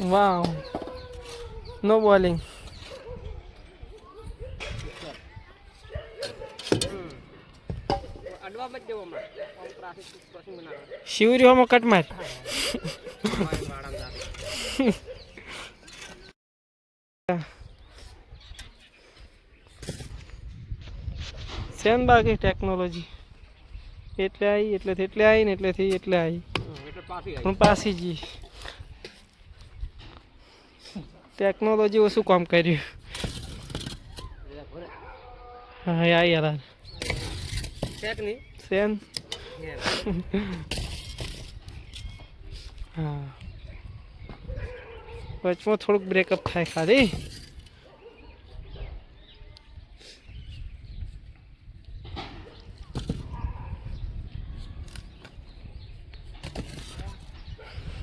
હમણાં આમ ટ્રાફિક શિવરી હોમો કટ માર મારી સેન બાકી ટેકનોલોજી એટલે આવી એટલે એટલે આવી ને એટલે એટલે આવી. પણ પાછી જી ટેકનોલોજી ઓછું કામ કર્યું? હા યાર? સેન? હા. વચમાં થોડુંક બ્રેકઅપ થાય ખાલી.